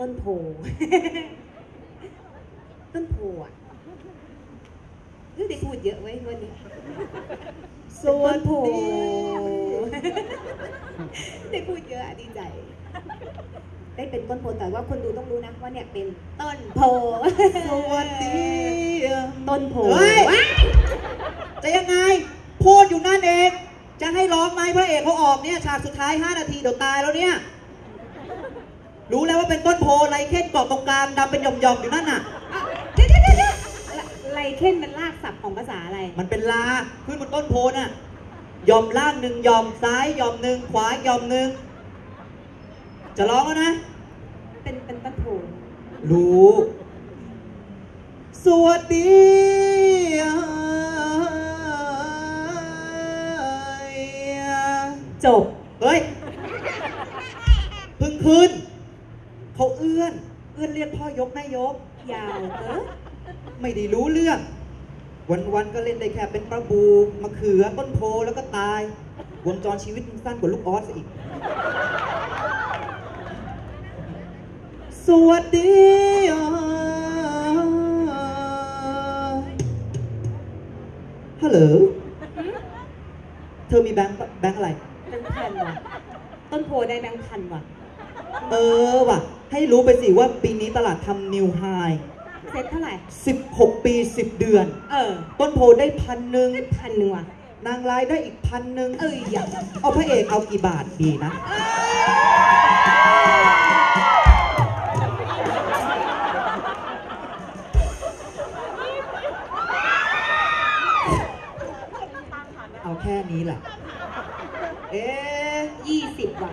ต้นโพ ต้นโพอะนี่ได้พูดเยอะไว้วันนี้สวนโพได้พูดเยอะอะดีใจ ได้เป็นต้นโพแต่ว่าคนดูต้องรู้นะว่าเนี่ยเป็นต้นโพสวัสดีต้นโพจะยังไง พูดอยู่นั่นเอง จะให้ร้องไหมพระเอกเขาออกเนี่ยฉากสุดท้าย 5 นาทีเดี๋ยวตายแล้วเนี่ย รู้แล้วว่าเป็นต้นโพไรเค้นเกาะตรงกลางดำเป็นหย่อมๆอยู่นั่นน่ะ อะเดี๋ยวเดี๋ยวเดี๋ยวเดี๋ยวไลเคนเป็นรากศัพท์ของภาษาอะไร มันเป็นลาขึ้นบนต้นโพน่ะหย่อมล่างหนึ่งหย่อมซ้ายหย่อมหนึ่งขวาหย่อมหนึ่งจะร้องแล้วนะ เป็นเป็นต้นโพรู้ สวัสดีจบ เฮ้ยเพึ่งขึ้นเขาเอื้อนเอยกพ่อยกแม่ยก ยาวเออไม่ได้รู้เรื่อง วันๆก็เล่นได้แค่เป็นปลาบูมะเขือต้นโพแล้วก็ตายวงจรชีวิตมันสั้นกว่าลูกออสอีก สวัสดีฮัลโหล เธอมีแบงค์แบงค์อะไร แบงค์พันว่ะ ต้นโพได้แบงค์พันว่ะ เออว่ะ ให้รู้ไปสิว่าปีนี้ตลาดทำนิวไฮเซ็ตเท่าไหร่ 16 ปี 10 เดือน เออต้นโพได้พันหนึ่งได้พันหนึ่งว่ะ นางร้ายได้อีกพันหนึ่งเอ้ยอย่าเอาพระเอกเอากี่บาทดีนะ เอาแค่นี้แหละ เอ๊ะ ยี่สิบว่ะ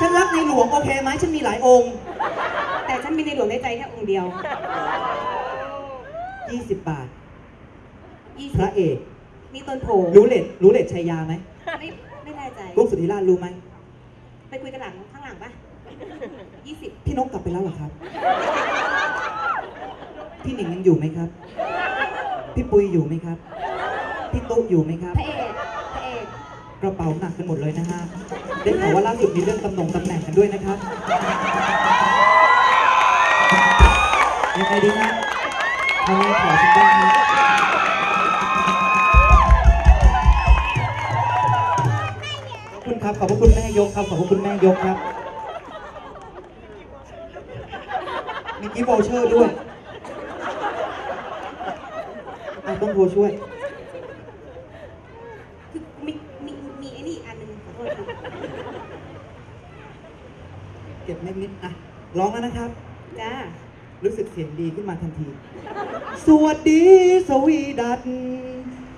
ฉันรักในหลวงโอเคไหมฉันมีหลายองค์ แต่ฉันมีในหลวงในใจแค่องค์เดียว 20 บาท ยี่พสิบระเอก นี่ต้นโพรู้เลดรู้เลดชัยยาไหมไม่ไม่แน่ใจกุ้งสุธิราชรู้ไหม ไปคุยกันหลังข้างหลังปะยี่สิบพี่นกกลับไปแล้วเหรอครับ พี่หนิงยังอยู่ไหมครับ พี่ปุยอยู่ไหมครับ พี่ตุ๊กอยู่ไหมครับ พระเอกพระเอก กระเป๋าหนักกันหมดเลยนะฮะได้ข่าวว่าล่าสุดมีเรื่องตำแหน่งตำแหน่งกันด้วยนะครับยังไงดีฮะทำไมขอฉันบ้างฮะขอบคุณครับ ขอบพระคุณแม่ยกครับ ขอบพระคุณแม่ยกครับ มีกิฟต์วอลเชอร์ด้วย ต้องโทรช่วย มีมีมีไอ้นี่อีกอันหนึ่งขอโทษค่ะเก็บไม่มิดอะร้องแล้วนะครับ จ้ารู้สึกเสียงดีขึ้นมาทันที สวัสดีสวีดัต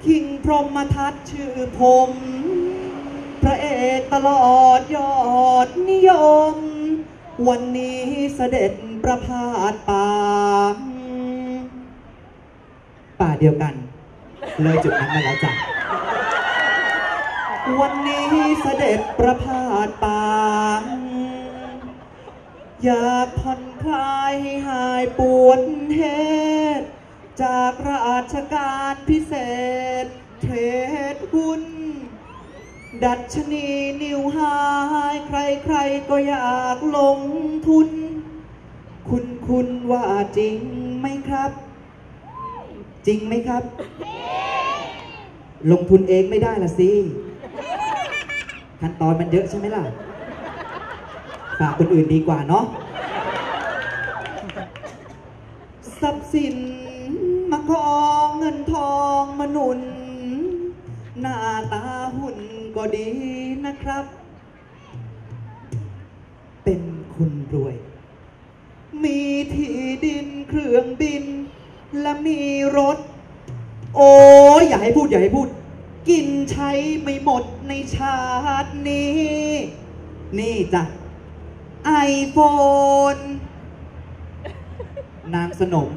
คิงพรหมทัตชื่อผม พระเอกตลอดยอดนิยม วันนี้เสด็จประพาสป่า ป่าเดียวกัน เลยจุดนั้นมาแล้วจ้ะ วันนี้เสด็จประพาสป่าอยากผ่อนคลายให้หายปวดเหตุจากราชการพิเศษ เทรดหุ้น ดัชนีนิวไฮใครๆก็อยากลงทุน คุณคุณว่าจริงไหมครับ จริงไหมครับ ลงทุนเองไม่ได้ละสิ ขั้นตอนมันเยอะใช่ไหมล่ะ ฝากคนอื่นดีกว่าเนาะ ทรัพย์สินมากองเงินทองมาหนุน หน้าตาหุ่นก็ดีนะครับ เป็นคนรวย มีที่ดินเครื่องบิน และมีรถ โอ้ยอย่าให้พูด อย่าให้พูด กินใช้ไม่หมดในชาตินี้ นี่จ้ะไอโฟนนางสนม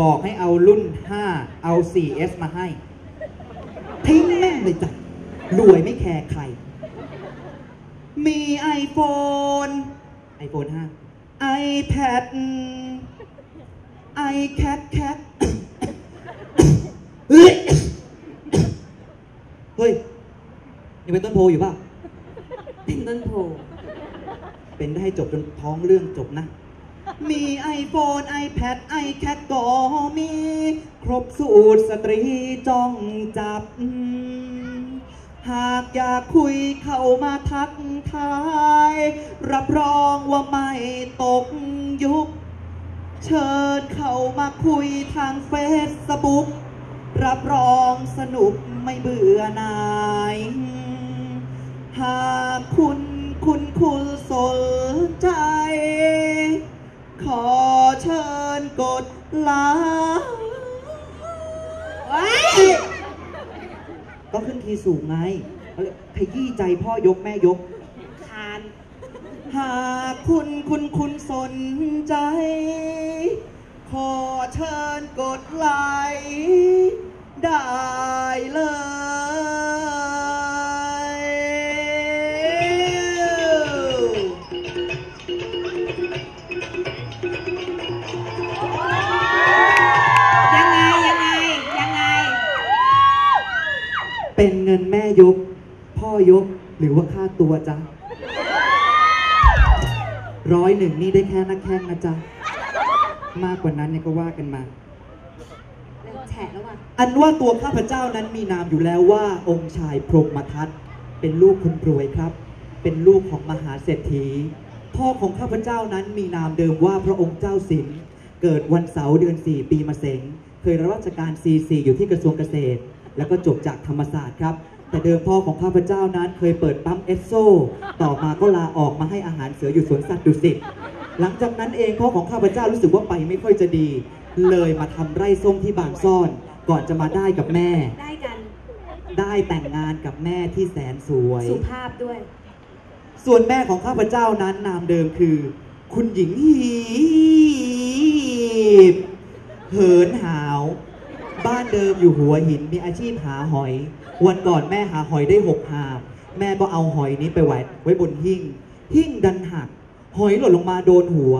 บอกให้เอารุ่น 5 เอา 4S มาให้ ทิ้งแม่งเลยจ้ะรวยไม่แคร์ใคร มี iPhone iPhone 5 iPad iCat cat เฮ้ยยังเป็นต้นโพอยู่เปล่าเป็นต้นโพ เป็นได้ให้จบจนท้องเรื่องจบนะ มี iPhone iPad iCat ก็มี ครบสูตรสตรีจ้องจับ หากอยากคุยเข้ามาทักทาย รับรองว่าไม่ตกยุค เชิญเข้ามาคุยทางเฟซบุ๊กรับรองสนุก ไม่เบื่อหน่าย หากคุณคุณคุณสนใจ ขอเชิญกดไลค์ว้าก็ขึ้นทีสูงไงเขาเรียกขยี้ใจพ่อยกแม่ยก คาน หากคุณคุณคุณสนใจ ขอเชิญกดไลค์ ได้เลย ยังไง ยังไง ยังไง เป็นเงินแม่ยก พ่อยกหรือว่าค่าตัวจ๊ะร้อยหนึ่งนี่ได้แค่นักแข้งนะจ๊ะ มากกว่านั้นเนี่ยก็ว่ากันมา แฉะแล้วว่ะอันว่าตัวข้าพเจ้านั้นมีนามอยู่แล้วว่าองค์ชายพรหมทัตเป็นลูกคนรวยครับ เป็นลูกของมหาเศรษฐี พ่อของข้าพเจ้านั้นมีนามเดิมว่าพระองค์เจ้าสินเกิดวันเสาร์เดือน4ปีมะเสงเคยรับราชการ CC อยู่ที่กระทรวงเกษตร แล้วก็จบจากธรรมศาสตร์ครับ แต่เดิมพ่อของข้าพเจ้านั้นเคยเปิดปั๊มเอสโซ ต่อมาก็ลาออกมาให้อาหารเสืออยู่สวนสัตว์ดุสิตหลังจากนั้นเองพ่อของข้าพเจ้ารู้สึกว่าไปไม่ค่อยจะดี เลยมาทำไร่ส้มที่บางซ่อน ก่อนจะมาได้กับแม่ ได้กันได้แต่งงานกับแม่ที่แสนสวย สุภาพด้วย ส่วนแม่ของข้าพเจ้านั้นนามเดิมคือ คุณหญิงหีบ เหินหาว บ้านเดิมอยู่หัวหินมีอาชีพหาหอย วันก่อนแม่หาหอยได้หกหาบ แม่ก็เอาหอยนี้ไปไว้ไว้บนหิ้งหิ้งดันหัก หอยหล่นลงมาโดนหัว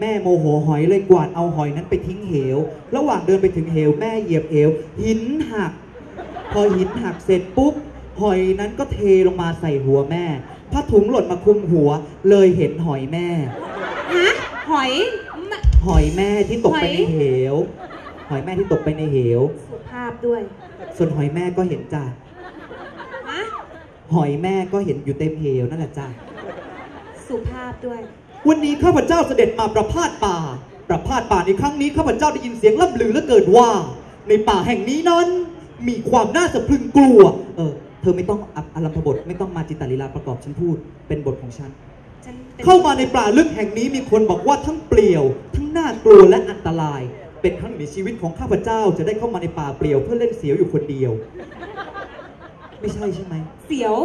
แม่โมโหหอยเลยกวาดเอาหอยนั้นไปทิ้งเหว ระหว่างเดินไปถึงเหว แม่เหยียบเหว หินหัก พอหินหักเสร็จปุ๊บ หอยนั้นก็เทลงมาใส่หัวแม่ผ้าถุงหล่นมาคลุมหัว เลยเห็นหอยแม่ ฮะ หอยมะ หอยแม่ที่ตกไปหอยในเหว หอยแม่ที่ตกไปในเหว สุภาพด้วย ส่วนหอยแม่ก็เห็นจ้ะ ฮะ หอยแม่ก็เห็นอยู่เต็มเหวนั่นแหละจ้ะ สุภาพด้วย วันนี้ข้าพเจ้าเสด็จมาประพาสป่า ประพาสป่าในครั้งนี้ข้าพเจ้าได้ยินเสียงล่ำลือเหลือเกินว่า ในป่าแห่งนี้นั้นมีความน่าสะพรึงกลัว เออ เธอไม่ต้องอับอลัมพบทไม่ต้องมาจิตตลีลาประกอบฉันพูด เป็นบทของฉัน ฉันป็นเข้ามาในป่าลึกแห่งนี้มีคนบอกว่าทั้งเปลี่ยว ทั้งน่ากลัวและอันตราย เป็นครั้งหนึ่งในชีวิตของข้าพเจ้าจะได้เข้ามาในป่าเปลี่ยวเพื่อเล่นเสียวอยู่คนเดียว ไม่ใช่ใช่ไหม เสียว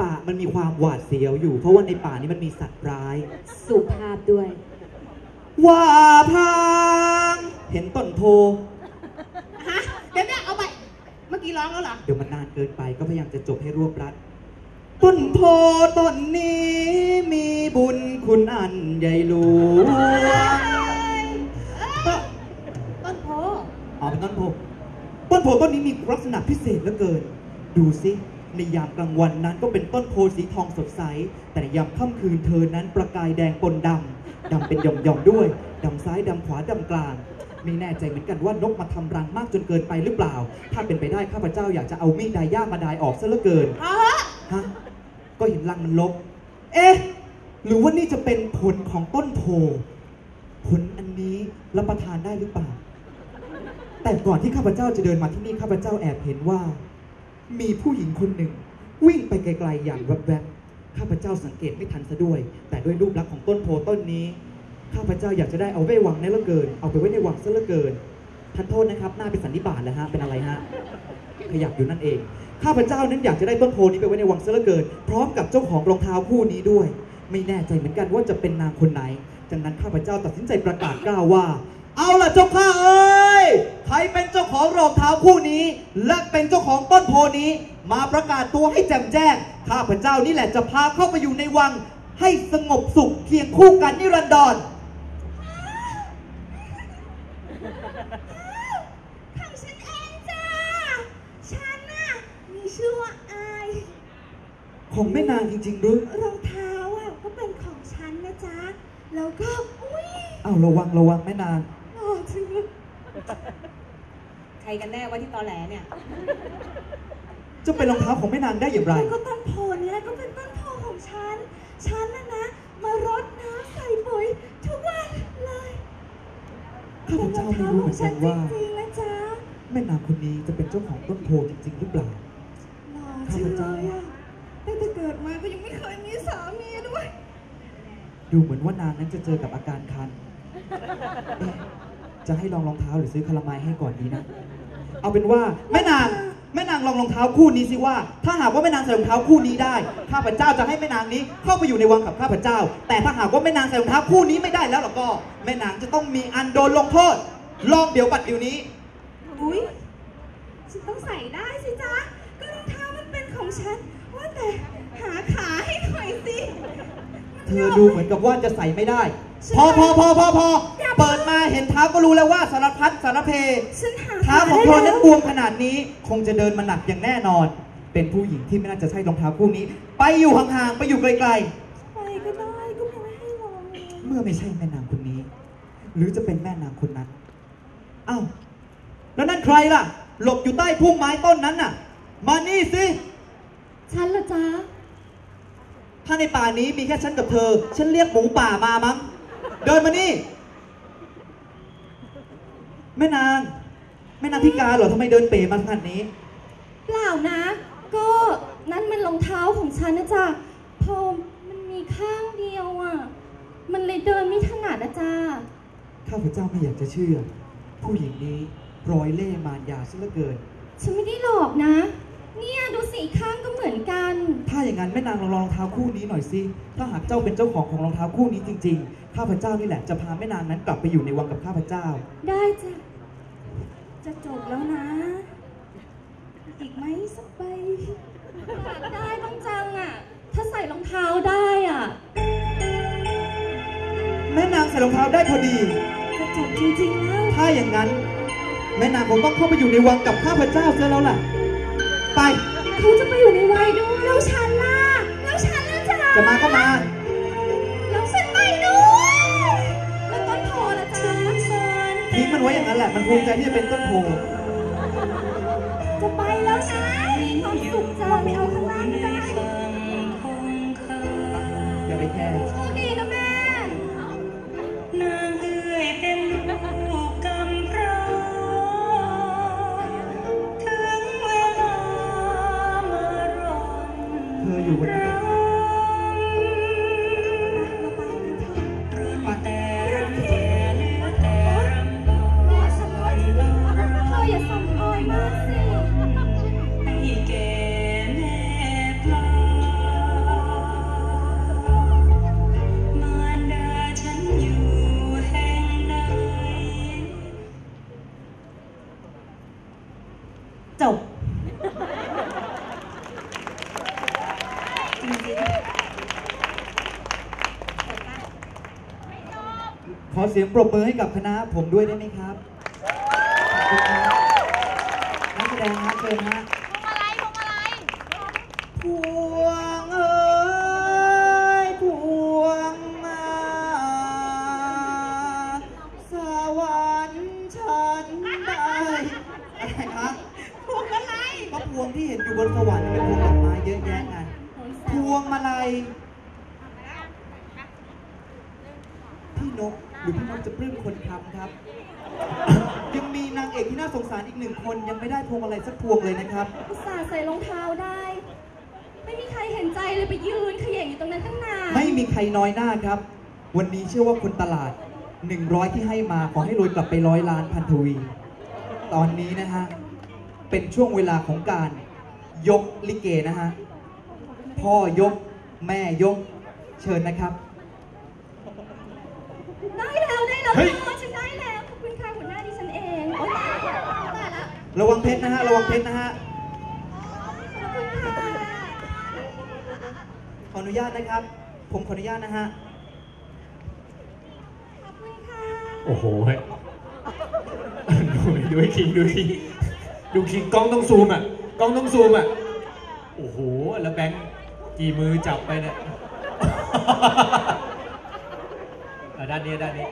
ป่ามันมีความหวาดเสียวอยู่ เพราะว่าในป่านี้มันมีสัตว์ร้าย สุภาพด้วย ว่าพางเห็นต้นโพ ฮะ เดี๋ยวเนี่ยเอาไป เมื่อกี้ร้องแล้วเหรอ เดี๋ยวมันนานเกินไปก็พยายามจะจบให้รวบรัด ต้นโพต้นนี้มีบุญคุณอันใหญ่หลวงต้นโพ อ๋อเป็นต้นโพ ต้นโพต้นนี้มีลักษณะพิเศษเหลือเกิน ดูสิ ในยามกลางวันนั้นก็เป็นต้นโพสีทองสดใส แต่ในยามค่ำคืนเธอนั้นประกายแดงปนดำดำเป็นหย่อมๆด้วยดำซ้ายดำขวาดำกลางไม่แน่ใจเหมือนกันว่านกมาทำรังมากจนเกินไปหรือเปล่า ถ้าเป็นไปได้ข้าพเจ้าอยากจะเอามีดไดายย่ามาดายออกซะเหลือเกินพอเหอะฮะก็เห็นรังมันลบ เอ๊ะ หรือว่านี่จะเป็นผลของต้นโพผลอันนี้รับประทานได้หรือเปล่า แต่ก่อนที่ข้าพเจ้าจะเดินมาที่นี่ข้าพเจ้าแอบเห็นว่า มีผู้หญิงคนหนึ่ง วิ่งไปไกลๆอย่างแวบๆข้าพเจ้าสังเกตไม่ทันซะด้วย แต่ด้วยรูปลักษณ์ของต้นโพต้นนี้ข้าพเจ้าอยากจะได้เอาไว้วังในเลือเกิน เอาไปไว้ในวังซะเลือเกินท่านโทษนะครับหน้าเป็นสันนิบาตแล้วฮะเป็นอะไรฮะขยับอยู่นั่นเอง ข้าพเจ้านั้นอยากจะได้ต้นโพนี้ไปไว้ในวังซะเลือเกิน พร้อมกับเจ้าของรองเท้าคู่นี้ด้วย ไม่แน่ใจเหมือนกันว่าจะเป็นนางคนไหนจากนั้นข้าพเจ้าตัดสินใจประกาศกล้าวว่า เอาล่ะเจ้าข้าเอ้ย ใครเป็นเจ้าของรองเท้าคู่นี้ และเป็นเจ้าของต้นโพนี้ มาประกาศตัวให้แจ่มแจ้ง ข้าพเจ้านี่แหละจะพาเข้าไปอยู่ในวัง ให้สงบสุขเคียงคู่กันนิรันดรของฉันเองจ้า ฉันน่ะมีชื่อว่าอายของแม่นางจริงๆหรือรองเท้าอะก็เป็นของฉันนะจ๊ะ แล้วก็ อุ้ย เอาาวระวังระวังแม่นาง หล่อจริงเลย ใครกันแน่ว่าที่ตอแหลเนี่ย จะเป็นรองเท้าของแม่นางได้อย่างไรก็ต้นโพนี่แหละก็เป็นต้นโพของฉัน ฉันน่ะนะ มารดน้ำใส่ปุ๋ยทุกวันเลยข้าพเจ้าไม่รู้เหมือนกันว่า จริงๆนะจ๊ะแม่นางคนนี้จะเป็นเจ้าของต้นโพจริง ๆ หรือเปล่า หล่อจังเลยอะตั้งแต่เกิดมาก็ยังไม่เคยมีสามีด้วย ดูเหมือนว่านางนั้นจะเจอกับอาการคันเอ๊ะ จะให้ลองรองเท้าหรือซื้อคาราไมายให้ก่อนดีนะ เอาเป็นว่าแม่นางแม่นางลองรองเท้าคู่นี้สิว่า ถ้าหากว่าแม่นางใส่รองเท้าคู่นี้ได้ข้าพเจ้าจะให้แม่นางนี้เข้าไปอยู่ในวังกับข้าพเจ้า แต่ถ้าหากว่าแม่นางใส่รองเท้าคู่นี้ไม่ได้แล้วหรอกก็แม่นางจะต้องมีอันโดนลงโทษลองเดี๋ยวปัดเดี๋ยวนี้ อุ้ยฉันต้องใส่ได้สิจ๊ะ ก็รองเท้ามันเป็นของฉัน ว่าแต่หาขาให้หน่อยสิ เธอดูเหมือนกับว่าจะใส่ไม่ได้ พอพอพอพอพอเปิดมาเห็นเท้าก็รู้แล้วว่าสารพัดสารเพฉันหาเท้าของได้เธอนั้นแล้วบวมขนาดนี้คงจะเดินมาหนักอย่างแน่นอน เป็นผู้หญิงที่ไม่น่าจะใช่รองเท้าคู่นี้ ไปอยู่ห่างๆไปอยู่ไกลไปก็ได้ก็ไม่ให้ลองเลยๆเมื่อไม่ใช่แม่นางคนนี้ หรือจะเป็นแม่นางคนนั้นเอ้าแล้วนั่นใครล่ะ หลบอยู่ใต้พุ่มไม้ต้นนั้นน่ะ มานี่สิฉันละจ๊ะถ้าในป่านี้มีแค่ฉันกับเธอ ฉันเรียกหมูป่ามามั้ง เดินมานี่ แม่นาง แม่นางพิการเหรอทำไมเดินเป๋มาขนาดนี้ เปล่านะ ก็นั่นมันรองเท้าของฉันนะจ๊ะพอมันมีข้างเดียวอะ มันเลยเดินไม่ถนัดนะจ๊ะข้าพเจ้าไม่อยากจะเชื่อ ผู้หญิงนี้รอยเล่ห์มารยาซะเหลือเกิน ฉันไม่ได้หลอกนะ เนี่ยดูสีข้างก็เหมือนกัน ถ้าอย่างนั้นแม่นางลองลองรองเท้าคู่นี้หน่อยสิ ถ้าหากเจ้าเป็นเจ้าของของรองเท้าคู่นี้จริง ๆ ข้าพเจ้านี่แหละจะพาแม่นางนั้นกลับไปอยู่ในวังกับข้าพเจ้า ได้จ้ะ จะจบแล้วนะ อีกไหมสักใบอยากได้บ้างจังอะ ถ้าใส่รองเท้าได้อะ แม่นางใส่รองเท้าได้พอดี จะจบจริงๆแล้ว ถ้าอย่างนั้น แม่นางคงต้องเข้าไปอยู่ในวังกับข้าพเจ้าเสียแล้วล่ะ ไป เขาจะไปอยู่ในวัยด้วยแล้วฉันล่ะแล้วฉันล่ะจ๊ะจะมาก็มา แล้วฉันไปด้วยแล้วต้นโพละจ๊ะทิ้งมันไว้อย่างนั้นแหละ มันภูมิใจที่จะเป็นต้นโพจะไปแล้วนะมีความสุขจังไม่เอาข้างล่างก็ได้อย่าไปแคร์ เสียงปรบมือให้กับคณะผมด้วยได้ไหมครับขอบคุณครับนักแสดงฮะเชิญฮะพวงเอ้ยพวงมา สวรรค์ฉันได้อะไรคะพวงอะไรก็พวงที่เห็นอยู่บนสวรรค์เป็นพวงดอกไม้เยอะแยะไงพวงมาลัยพี่นกหรือพี่นก จะปลื้มคนทำครับ ยังมีนางเอกที่น่าสงสารอีกหนึ่งคนยังไม่ได้พวงมาลัยสักพวงเลยนะครับ อุตส่าห์ใส่รองเท้าได้ ไม่มีใครเห็นใจเลยไปยืนเขย่งอยู่ตรงนั้นตั้งนานไม่มีใครน้อยหน้าครับ วันนี้เชื่อว่าคนตลาด 100 ที่ให้มาขอให้รวยกลับไปร้อยล้านพันทวี ตอนนี้นะฮะ เป็นช่วงเวลาของการยกลิเกนะฮะ พ่อยกแม่ยกเชิญนะครับ ได้แล้วได้แล้ว เฮ้ยพ่อฉันได้แล้วขอบคุณค่ะหัวหน้าดิฉันเองโอ๊ยตายแล้วตายแล้วระวังเพชรนะฮะ ระวังเพชรนะฮะ ขอบคุณค่ะขออนุญาตนะครับ ผมขออนุญาตนะฮะ ขอบคุณค่ะโอ้โหเฮ้ยดูดูให้คิงดูคิงดูคิงกล้องต้องซูมอะกล้องต้องซูมอะโอ้โห แล้วแบงค์กี่มือจับไปเนี่ย อะด้านนี้ด้านนี้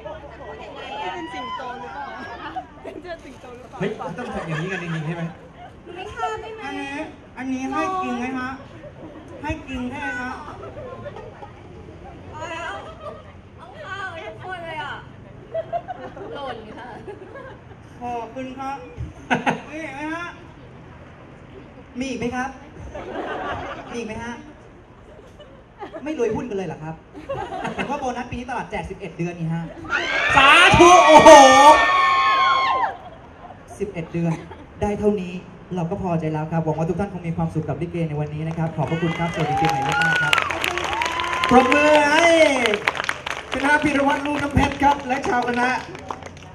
เฮ้ยต้องทำอย่างนี้กันจริงๆใช่ไหมหนูไม่ข้ามได้ไหมอันนี้อันนี้ให้กินไหมฮะให้กินได้ไหมฮะเอาแล้วเอาข้าวทุกคนเลยอะหล่นค่ะขอบคุณครับนี่เห็นไหมฮะมีอีกไหมครับ มีอีกไหมฮะไม่รวยหุ้นกันเลยเหรอครับเห็นว่าโบนัสปีนี้ตลาดแจก 11 เดือนนี่ฮะ สาธุ โอ้โห 11 เดือน ได้เท่านี้เราก็พอใจแล้วครับ หวังว่าทุกท่านคงมีความสุขกับลิเกในวันนี้นะครับ ขอบพระคุณครับ สวัสดีปีใหม่ล่วงหน้าครับปรบมือให้คณะพิรวัตรลูกน้ำเพชรครับ และชาวคณะ